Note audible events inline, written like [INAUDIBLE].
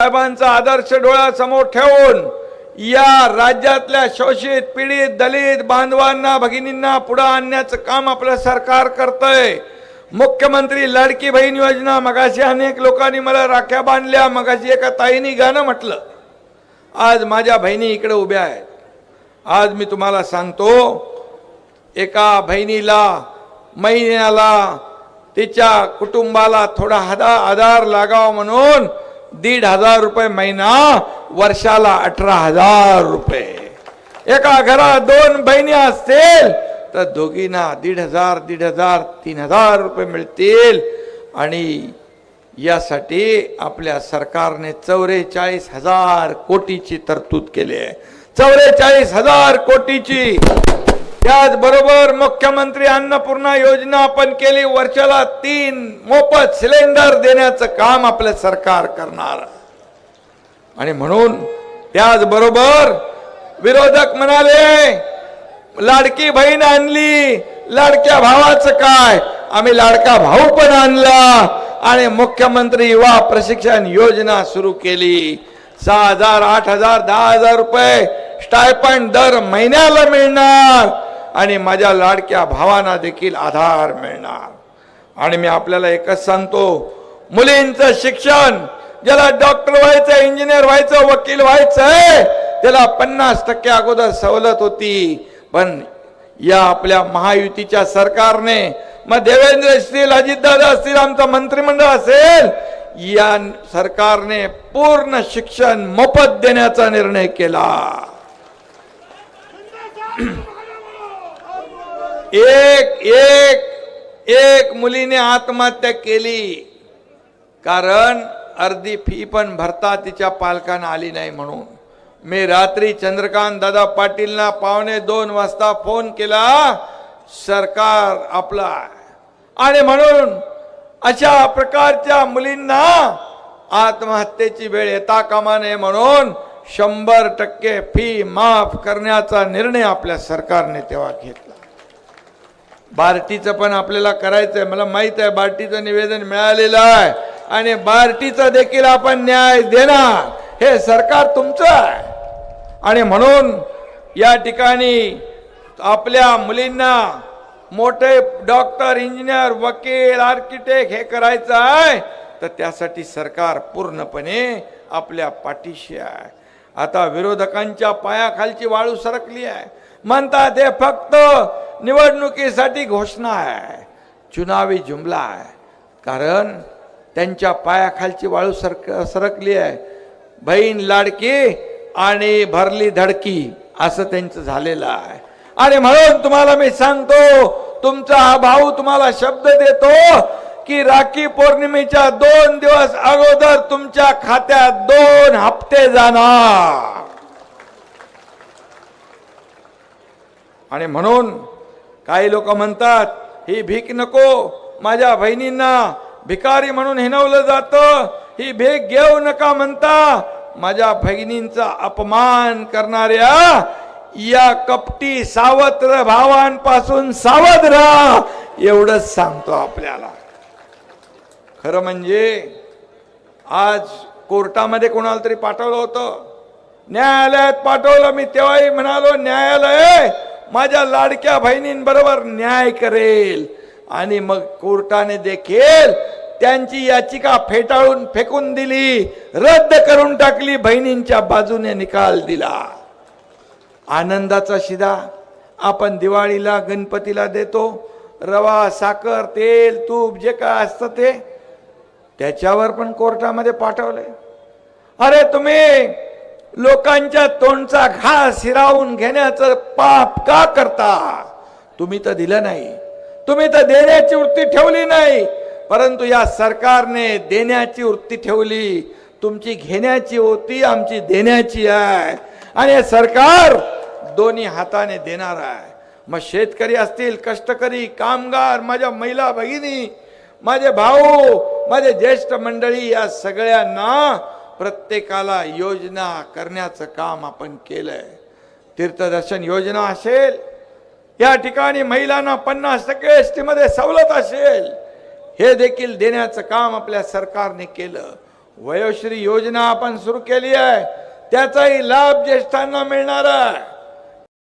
साहेबांचा आदर्श डोळ्यासमोर ठेवून या राज्यातल्या शोषित पीडित दलित बांधवांना भगिनींना पुढे आणण्याचं काम आपलं सरकार करतंय. मुख्यमंत्री लाडकी बहीण योजना मगाशी अनेक लोकांनी मला राख्या बांधल्या मगाशी एका ताईनी गाणं म्हटलं. आज माझ्या बहिणी इकडे उभ्या आहेत. आज मी तुम्हाला सांगतो एका बहिणीला महिन्याला तिच्या कुटुंबाला थोडा हदा आधार लागावा म्हणून दीड हजार रुपये महिना वर्षाला अठरा हजार रुपये. एका घरात दोन बहिणी असतील तर दोघींना दीड हजार दीड हजार तीन हजार रुपये मिळतील. आणि यासाठी आपल्या सरकारने चौवेचाळीस हजार कोटीची तरतूद केली आहे. चौवेचाळीस हजार कोटीची त्याचबरोबर मुख्यमंत्री अन्नपूर्णा योजना आपण केली. वर्षाला तीन मोफत सिलेंडर देण्याचं काम आपलं सरकार करणार. आणि म्हणून त्याचबरोबर विरोधक म्हणाले लाडकी बहीण आणली लाडक्या भावाचं काय? आम्ही लाडका भाऊ पण आणला. आणि मुख्यमंत्री युवा प्रशिक्षण योजना सुरू केली. सहा हजार आठ हजार दहा हजार रुपये स्टायपंड दर महिन्याला मिळणार. आणि माझ्या लाडक्या भावांना देखील आधार मिळणार. आणि मी आपल्याला एकच सांगतो मुलींचं शिक्षण ज्याला डॉक्टर व्हायचं इंजिनियर व्हायचं वकील व्हायचंय त्याला पन्नास टक्के अगोदर सवलत होती. पण या आपल्या महायुतीच्या सरकारने मग देवेंद्र असतील अजितदादा असतील आमचं मंत्रिमंडळ असेल या सरकारने पूर्ण शिक्षण मोफत देण्याचा निर्णय केला. [CLEARS THROAT] एक एक एक मुलीने आत्महत्या केली. कारण अर्धी फी पण भरता तिच्या पालकांना आली नाही म्हणून. मी रात्री चंद्रकांत दादा पाटीलना पावणे दोन वाजता फोन केला सरकार आपला आणि म्हणून अशा प्रकारच्या मुलींना आत्महत्येची वेळ येता कामा नये म्हणून शंभर टक्के फी माफ करण्याचा निर्णय आपल्या सरकारने तेव्हा घेतला. बार्टीचं पण आपल्याला करायचंय. मला माहीत आहे बार्टीचं निवेदन मिळालेलं आहे. आणि बार्टीचा देखील आपण न्याय देणार. हे सरकार तुमचं आहे. आणि म्हणून या ठिकाणी आपल्या मुलींना मोठे डॉक्टर इंजिनियर वकील आर्किटेक्ट हे करायचं आहे. तर त्यासाठी सरकार पूर्णपणे आपल्या पाठीशी आहे. आता विरोधकांच्या पायाखालची वाळू सरकली आहे. म्हणतात हे फक्त निवडणुकीसाठी घोषणा आहे चुनावी जुमला आहे. कारण त्यांच्या पायाखालची वाळू सरक सरकली आहे. बहीण लाडकी आणि भरली धडकी असं त्यांचं झालेलं आहे. आणि म्हणून तुम्हाला मी सांगतो तुमचा हा भाऊ तुम्हाला शब्द देतो की राखी पौर्णिमेच्या दोन दिवस अगोदर तुमच्या खात्यात दोन हप्ते जाणार. आणि म्हणून काही लोक म्हणतात ही भीक नको माझ्या बहिणींना भिकारी म्हणून हिनवलं जातं ही भीक घेऊ नका म्हणता माझ्या बहिणींचा अपमान करणाऱ्या या कपटी सावत्र भावांपासून सावध राहा एवढंच सांगतो आपल्याला. खरं म्हणजे आज कोर्टामध्ये कोणाला तरी पाठवलं होतं. न्यायालयात पाठवलं मी तेव्हाही म्हणालो न्यायालय माझ्या लाडक्या बहिणींबरोबर न्याय करेल. आणि मग कोर्टाने देखील त्यांची याचिका फेटाळून फेकून दिली. रद्द करून टाकली बहिणींच्या बाजूने निकाल दिला. आनंदाचा शिदा आपण दिवाळीला गणपतीला देतो. रवा साखर तेल तूप जे काय असतं ते त्याच्यावर पण कोर्टामध्ये पाठवले अरे तुम्ही लोकांच्या तोंडचा घास हिरावून घेण्याचं पाप का करता? तुम्ही तर दिलं नाही. तुम्ही तर देण्याची वृत्ती ठेवली नाही. परंतु या सरकारने देण्याची वृत्ती ठेवली. तुमची घेण्याची होती आमची देण्याची आहे. आणि हे सरकार दोन्ही हाताने देणार आहे. मग शेतकरी असतील कष्टकरी कामगार माझ्या महिला भगिनी माझे भाऊ माझे ज्येष्ठ मंडळी या सगळ्यांना प्रत्येकाला योजना करण्याचं काम आपण केलंय. तीर्थदर्शन योजना असेल या ठिकाणी महिलांना पन्नास टक्के एस टीमध्ये सवलत असेल हे देखील देण्याचं काम आपल्या सरकारने केलं. वयोश्री योजना आपण सुरू केली आहे त्याचाही लाभ ज्येष्ठांना मिळणार आहे.